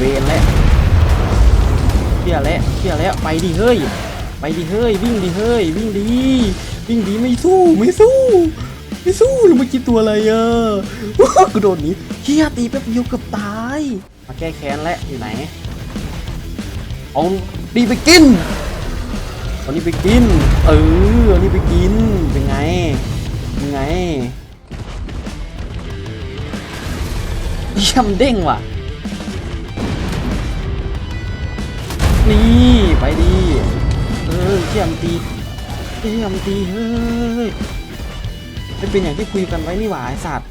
เวนแล้วเชี่ยแล้วเชี่ยแล้วไปดิเฮ้ย ไปดิเฮ้ย วิ่งดิเฮ้ย วิ่งดีวิ่งดีไม่สู้ไม่สู้ ไม่สู้แล้วเมื่อกี้ตัวอะไรอะว้ากูโดนนี้เฮียตีแป๊บเดียวเกือบตาย มาแก้แค้นแล้วอยู่ไหนเอาดีไปกินเอานี่ไปกิน เออเอานี่ไปกิน เป็นไง เป็นไงเยี่ยมเด้งว่ะ นี่ไปดีเออเยี่ยมตีเยี่ยมตีเฮ้ยไม่เป็นอย่างที่คุยกันไว้นี่หว่าไอสัตว์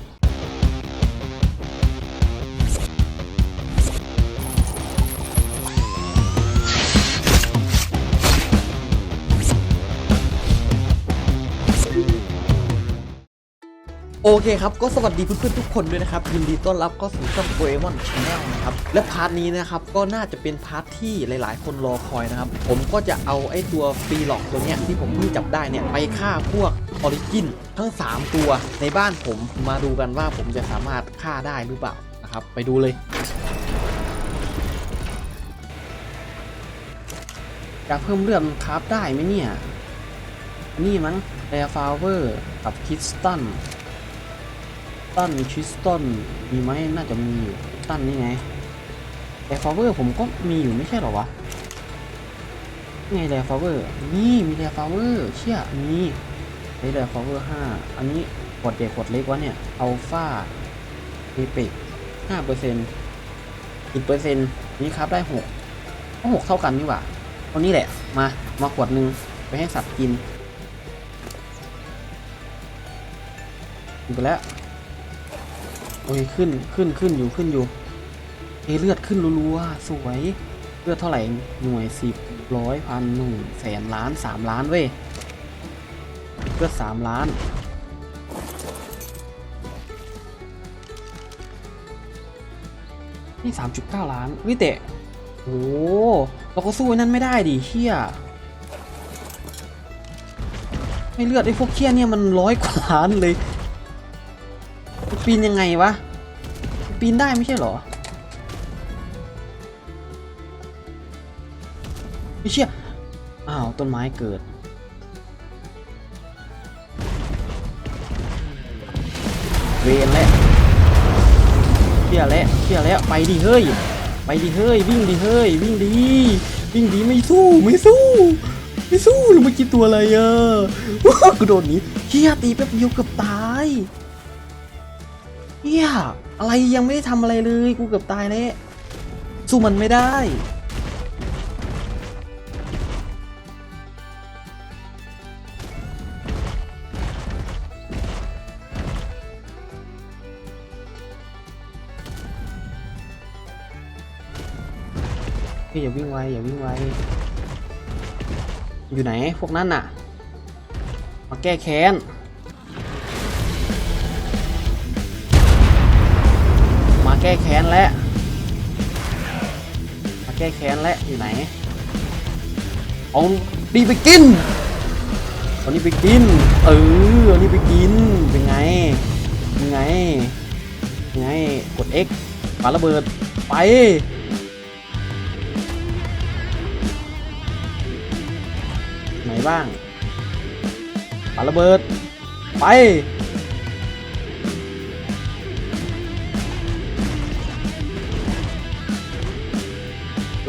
โอเคครับ ก็สวัสดีเพื่อนๆทุกคนด้วยนะครับ ยินดีต้อนรับเข้าสู่ช่องโปเอมอนชาแนลนะครับ และพาร์ทนี้นะครับ ก็น่าจะเป็นพาร์ทที่หลายๆ คนรอคอยนะครับ ผมก็จะเอาไอ้ตัวฟรีหลอกตัวเนี้ยที่ผมเพิ่งจับได้เนี่ย ไปฆ่าพวกออริจินทั้ง 3 ตัวในบ้านผมมาดูกันว่าผมจะสามารถฆ่าได้หรือเปล่านะครับ ไปดูเลยอยากเพิ่มเลือดคราฟได้ไหมเนี่ย นี่มั้งแรฟาวเวอร์กับคิสตัน ตันคริสตันมีไหมน่าจะมีอยู่ตันนี่ไงแต่ฟาเวอร์ผมก็มีอยู่ไม่ใช่หรอวะไงแรฟาเวอร์นี่มีแรฟาเวอร์เชี่ยมีนี่แรฟาเวอร์ห้าอันนี้ขวดใหญ่ขวดเล็กวะเนี่ยอัลฟาเอเปกห้าเปอร์เซ็นต์อีกเปอร์เซ็นต์นี่ครับได้หกก็หกเท่ากันนี่หว่าเอานี้แหละมามาขวดหนึ่งไปให้สัตว์กินกินไปแล้ว อ้ยขึ้นขึ้นขึ้นอยู่ขึ้นอยู่เอเลือดขึ้นรัวๆสวยเลือดเท่าไหร่หน่วยสิบร้อยพันหนึ่งแสนล้านสามล้านเว้ยเลือดสามล้านนี่สามจุดเก้าล้านวิเตะโอ้เราก็สู้นั่นไม่ได้ดิเฮียไม่เลือดไอ้พวกเคียเนี่ยมันร้อยกว่าล้านเลย ปีนยังไงวะ ปีนได้ไม่ใช่หรอ ไม่เชื่ออ้าว ต้นไม้เกิด เวนแล้วเชี่ยแล้วเชี่ยแล้วไปดิเฮ้ย ไปดิเฮ้ย วิ่งดิเฮ้ย วิ่งดีวิ่งดีไม่สู้ ไม่สู้ ไม่สู้แล้วเมื่อกี้ตัวอะไรอะว้ากูโดนนี้เฮียตีแป๊บเดียวเกือบตาย เฮียอะไรยังไม่ได้ทำอะไรเลย กูเกือบตายแล้วสู้มันไม่ได้เฮ้ยอย่าวิ่งไวอย่าวิ่งไวอยู่ไหนพวกนั้นน่ะ มาแก้แค้น ก้แค้นแล้วมาแก้แค้นแล้วอยู่ไหนเอาดีไปกินเอานี่ไปกิน เออเอานี่ไปกิน เป็นไง เป็นไง เป็นไง กด X ปาระเบิด ไป ไหนบ้างปาระเบิด ไป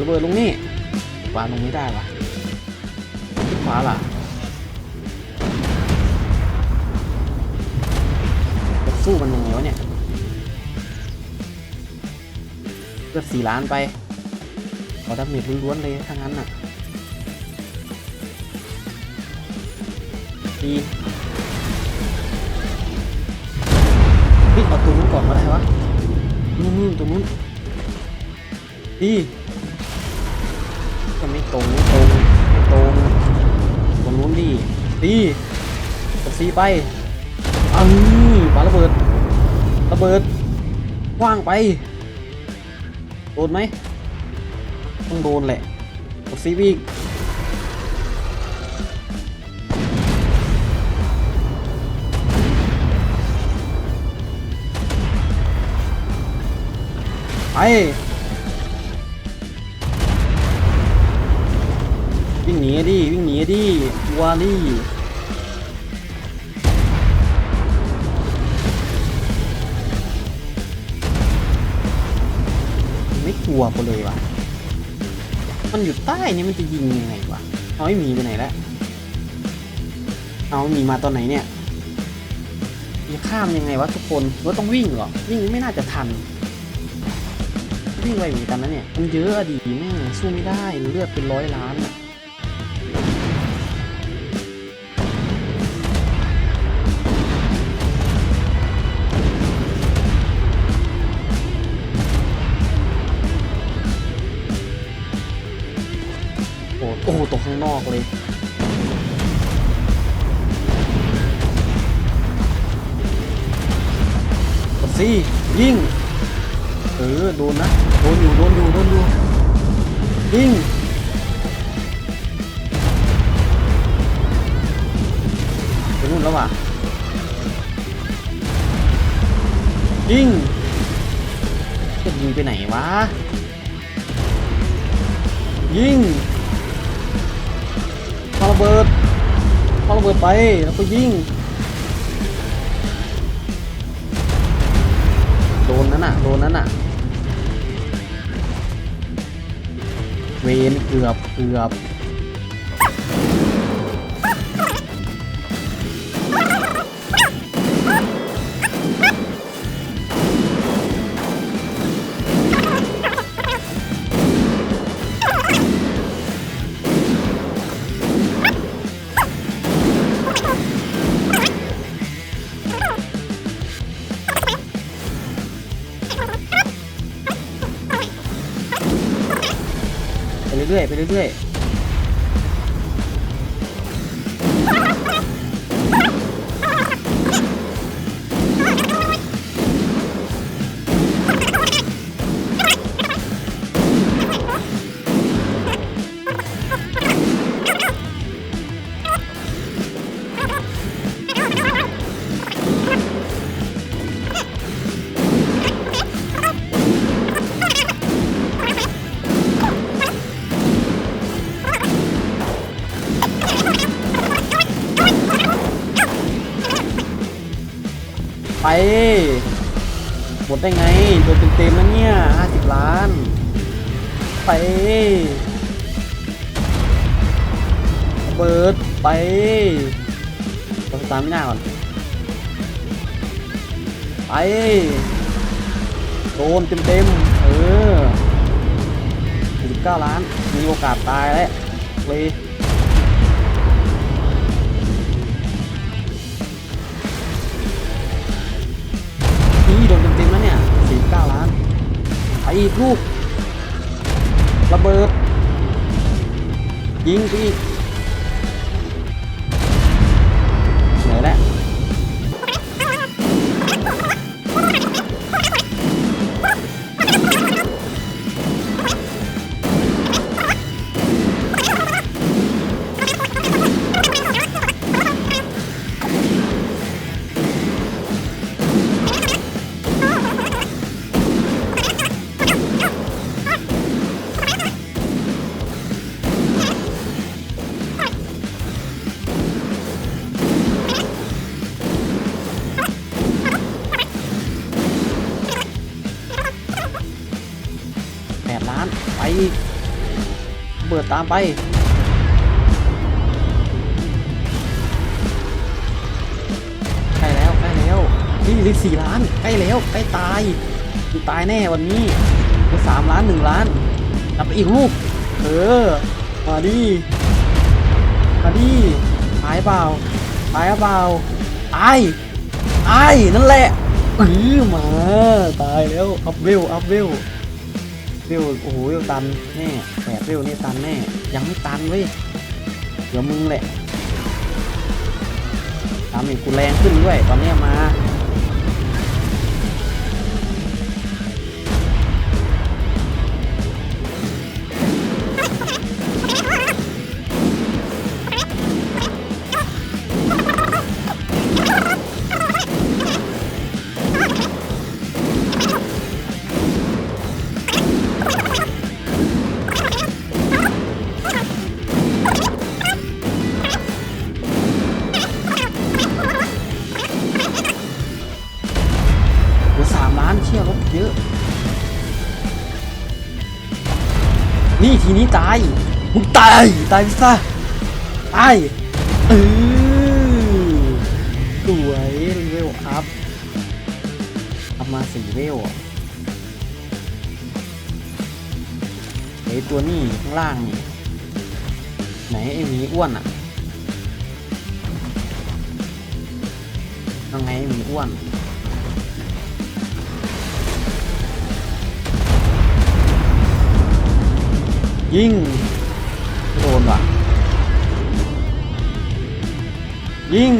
ระเบิดลงนี่วางลงไม่ได้วะที่ขวาล่ะจะสู้มันยังไงวะเนี่ยเลือดสี่ล้านไปขอดาเมจล้วนๆเลยทั้งนั้นน่ะดีเฮ้ยเอาตัวนู้นก่อนมาได้วะนู่นๆตัวนู้นดี ไม่ตรงไม่ตรงไม่ตรงตรงนู้นดีดีกดซีไปอังปาระเบิดระเบิดว่างไปโดนไหมต้องโดนแหละกดซีอีกไป วิ่งหนีดิวิ่งหนีดิวาลี่ไม่กลัวกูเลยวะมันอยู่ใต้นี่มันจะยิงยังไงวะเอาไอ้หมีไปไหนแล้วเอาไอ้หมีมาตอนไหนเนี่ยจะข้ามยังไงวะทุกคนรือว่าต้องวิ่งเหรอ วิ่งไม่น่าจะทัน วิ่งไวเหมือนกันนะเนี่ย มันเยอะอะดีแม่งสู้ไม่ได้เลือดเป็นร้อยล้านอะ อ้โหโอ้โหตกข้างนอกเลยกดสิยิงเออโดนนะโดนอยู่โดนอยู่โดนอยู่ยิงไปนู่นแล้วว่ะยิงจะยิงไปไหนวะยิง เบิดเอระเบิดไปแล้วก็ยิงโดนนั้นน่ะโดนนั้นน่ะเวนเกือบเกือบ เรื่อยๆไปเรื่อยๆ ไปหมดได้ไงโดนเต็มๆแล้วเนี่ย50ล้าน ไปเบิดไปเราตามไม่น่าก่อน ไปโดนเต็มๆเออ19ล้าน มีโอกาสตายแล้วเลย อีกลูกระเบิดยิงไปอีก ดตามไป ใกล้แล้วใกล้แล้วนี่เหลือสี่ล้านใกล้แล้วใกล้ตายกูตายแน่วันนี้สามล้านหนึ่งล้านนับไปอีกลูก เออ มาดิมาดิตายเปล่าตายเปล่าตายตายนั่นแหละอือมา ตายแล้ว อัพเวล อัพเวล เวโอ้โหเวตันแน่แปดเวนี่ตันแน่ยังไม่ตันเว้ยเดี๋ยวมึงแหละตามอีกกูแรงขึ้นด้วย ตอนนี้มา เยอะ นี่ทีนี้ตาย มึงตาย ตายพิซซ่าตายเออสวยรีเวลอัพอัพมาสี่เวลไอตัวนี้ข้างล่างนี่ ไหนไอหมีอ้วนอะยังไงหมีอ้วน ยิงโดนว่ะยิง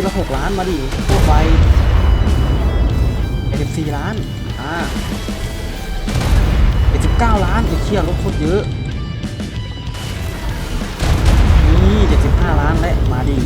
ทีละหกล้านมาดิพวกไปเอ็ดสี่ล้าน อ่าเอ็ดสิบเก้าล้านไอ้เชี่ยรถโคตรเยอะ นี่เจ็ดสิบห้าล้านและมาดิ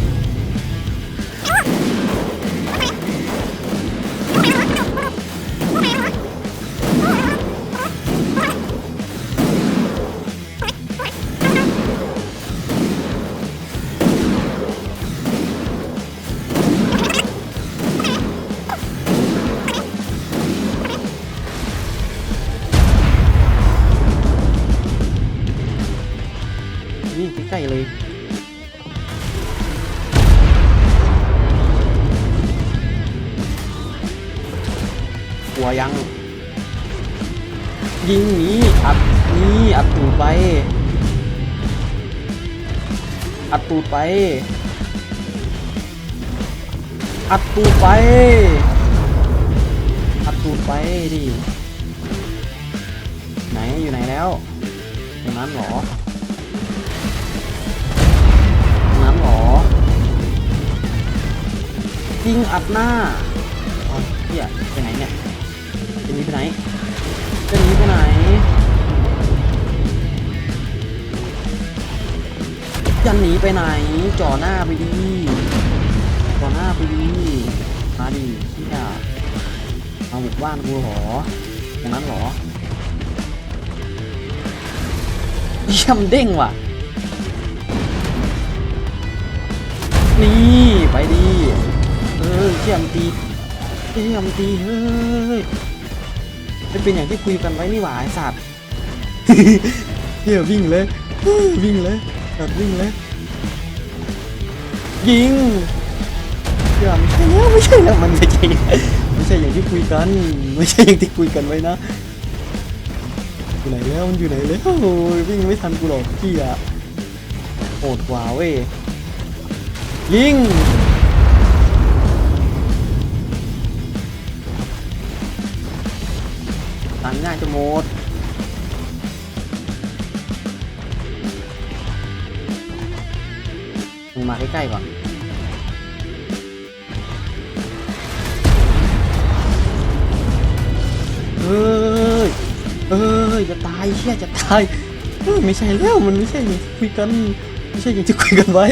ยัง ยิงหนีอัดนี่อัดตูดไป อัดตูดไป อัดตูดไป อัดตูดไปดิ ไหนอยู่ไหนแล้วตรงนั้นเหรอนั้นเหรอยิงอัดหน้าอ๋อเฮียไปไหนเนี่ย จะหนีไปไหนจะหนีไปไหนจะหนีไปไหนจ่อหน้าไปดีจ่อหน้าไปดีมาดิเฮียมาบุกบ้านกูหรออย่างนั้นหรอเยี่ยมนเด้งว่ะ นี่ไปดีเออเชี่ยมตีเชี่ยมตีเฮ้ย ไม่เป็นอย่างที่คุยกันไว้นี่หว่าไอ้สัตว์เฮียวิ่งเลยวิ่งเลยสัตว์วิ่งเลย ยิงเชี่ยไม่ใช่แล้วไม่ใช่แล้วมันไม่ใช่ไม่ใช่อย่างที่คุยกัน ไม่ใช่อย่างที่คุยกันไว้นะอยู่ไหนแล้วมันอยู่ไหนแล้วโอ้ยวิ่งไม่ทันกูหรอกพี่อะโหดกว่าเว้ยยิงันง่ายจะหมดมึงมาใกล้ๆก่อนเฮ้ยเฮ้ยจะตายเชี่ยจะตายไม่ใช่แล้วมันไม่ใช่อย่างที่คุยกัน ไม่ใช่อย่างที่คุยกันไว้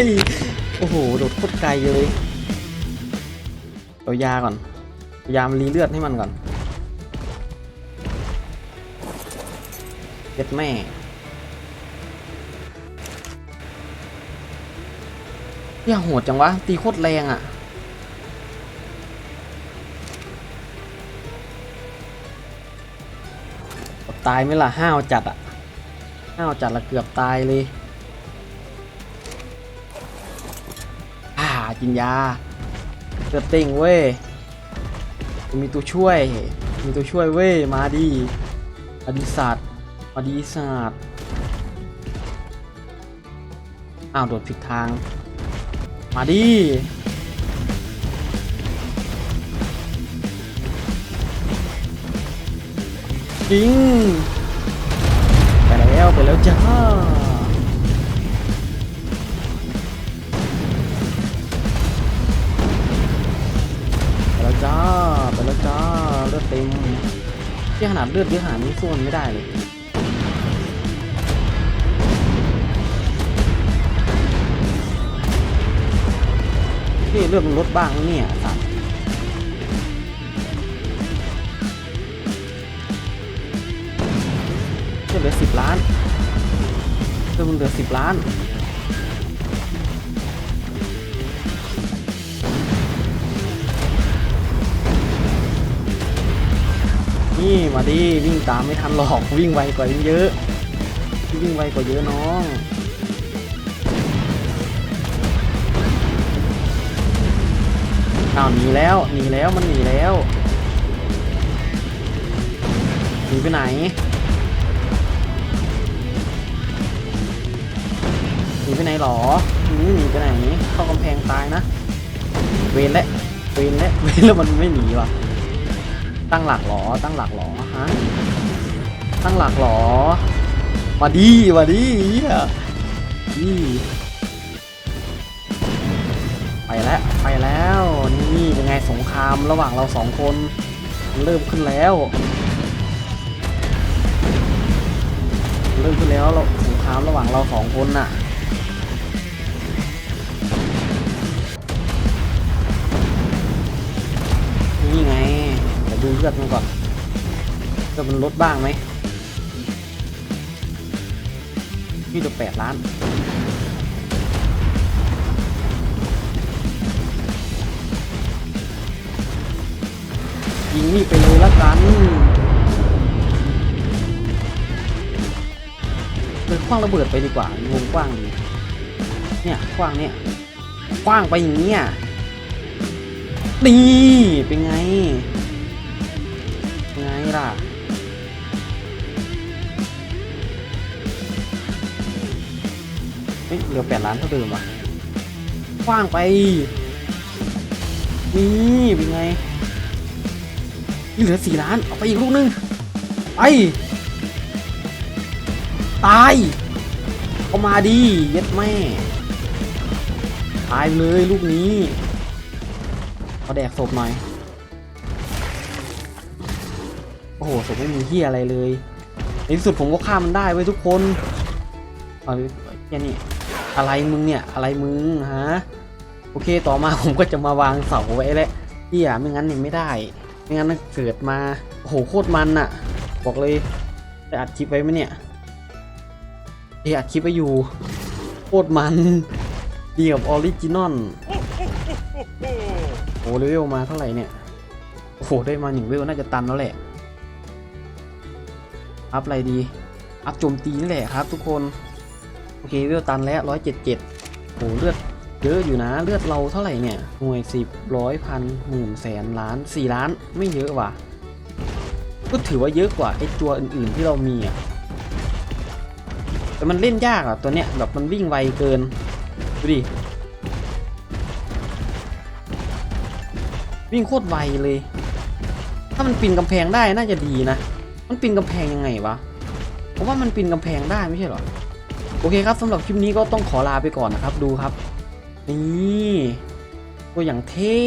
โอ้โห โดดโคตรไกลเลยเอายาก่อนเอายามรีเลือดให้มันก่อน ดแม่ อย่าโหดจังวะ ตีโคตรแรงอะ่ะ ตายไหมล่ะ ห้าวจัดอะ่ะ ห้าวจัดละเกือบตายเลย อ่ากินยาเลือดเต่งเว้ยมีตัวช่วย มีตัวช่วยเว้ย มาดีอดิสัตว์ มาดีศาสตร์อ้าว โดดผิดทาง มาดีจริง ไปแล้ว ไปแล้วจ้าไปแล้วจ้า ไปแล้วจ้า เลือดเต็มที่ขนาดเลือดเยอะขนาดนี้สู้มันไม่ได้เลย เลือดมันลดบ้างเนี่ยสัตว์เลือดเหลือสิบล้านเลือดมันเหลือสิบล้านนี่มาดิวิ่งตามไม่ทันหรอกวิ่งไวกว่าเยอะวิ่งไวกว่าเยอะน้อง อ้าวหนีแล้วหนีแล้วมันหนีแล้วหนีไปไหนหนีไปไหนหรออืมหนีไปไหนเข้ากำแพงตายนะ เวนและเวนและเวนแล้วมันไม่หนีว่ะตั้งหลักหรอตั้งหลักหรอฮะตั้งหลักหรอมาดีมาดีเหี้ยนี่ แล้วไปแล้วนี่เป็นไงสงครามระหว่างเราสองคนเริ่มขึ้นแล้ว เริ่มขึ้นแล้วเราสงครามระหว่างเราสองคนน่ะนี่ไงเดี๋ยวดูเลือดมันก่อนเลือดมันลดบ้างไหมนี่จะแปดล้าน ยิงนี่ไปเลยละกันเลยคว้างระเบิดไปดีกว่าวงกว้างดีเนี่ยคว้างเนี่ยคว้างไปอย่างเนี้ยนี่เป็นไงเป็นไงล่ะเฮ้ยเหลือแปดล้านเท่าเดิมว่ะกว้างไปนี่เป็นไง นี่เหลือสี่ล้านเอาไปอีกลูกนึงไปตายเอามาดีเย็ดแม่ตายเลยลูกนี้ขอแดกศพหน่อยโอ้โหศพไม่มีเฮียอะไรเลยในที่สุดผมก็ฆ่ามันได้ไว้ทุกคนเอาแค่นี้อะไรมึงเนี่ยอะไรมึงฮะโอเคต่อมาผมก็จะมาวางเสาไว้แล้วเฮียไม่งั้นเนี่ยไม่ได้ ไม่งั้นเกิดมาโอ้โหโคตรมันอะบอกเลยจะอัดคลิปไว้ไหมเนี่ยเอยอัดคลิปไว้อยู่โคตรมันดีกับออริจินอลโอ้เลเวลมาเท่าไหร่เนี่ยโอ้โหได้มาหนึ่งเวลน่าจะตันแล้วแหละอัพอะไรดีอัพโจมตีนี่แหละครับทุกคนโอเคเวลตันแล้วร้อยเจ็ดเจ็ดโหเลือด เยอะอยู่นะเลือดเราเท่าไหร่เนี่ยหน่วยสิบร้อยพันหมื่นแสนล้านสี่ล้านไม่เยอะว่ะ ก็ถือว่าเยอะกว่าไอ้ตัวอื่นๆที่เรามีอะแต่มันเล่นยากอะตัวเนี้ยแบบมันวิ่งไวเกินดูดิวิ่งโคตรไวเลย ถ้ามันปีนกำแพงได้น่าจะดีนะ มันปีนกำแพงยังไงวะ ผมว่ามันปีนกำแพงได้ไม่ใช่หรอ โอเคครับสำหรับคลิปนี้ก็ต้องขอลาไปก่อนนะครับ ดูครับ นี่ตัวอย่างเท่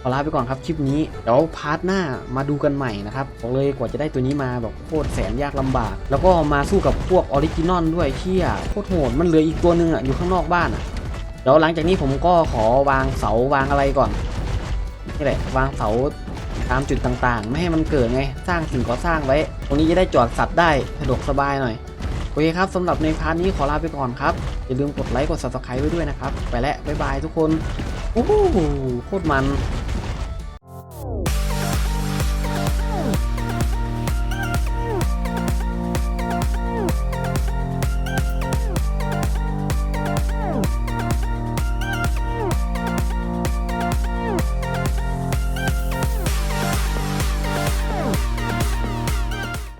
ขอลาไปก่อนครับคลิปนี้ เดี๋ยวพาร์ทหน้ามาดูกันใหม่นะครับบอกเลยกว่าจะได้ตัวนี้มาแบบโคตรแสนยากลำบาก แล้วก็มาสู้กับพวกออริจินอลด้วยเที่ยโคตรโหดมันเหลืออีกตัวหนึงอะอยู่ข้างนอกบ้านอะเดี๋ยวหลังจากนี้ผมก็ขอวางเสาวางอะไรก่อนนี่แหละวางเสาตามจุดต่างๆ ไม่ให้มันเกิดไง สร้างสิ่งก่อสร้างไว้ ตรงนี้จะได้จอดสัตว์ได้สะดวกสบายหน่อย โอเคครับสำหรับในพาร์ทนี้ขอลาไปก่อนครับ อย่าลืมกดไลค์กด subscribe ไว้ด้วยนะครับ ไปแล้วบ๊ายบายทุกคนโอ้โหโคตรมัน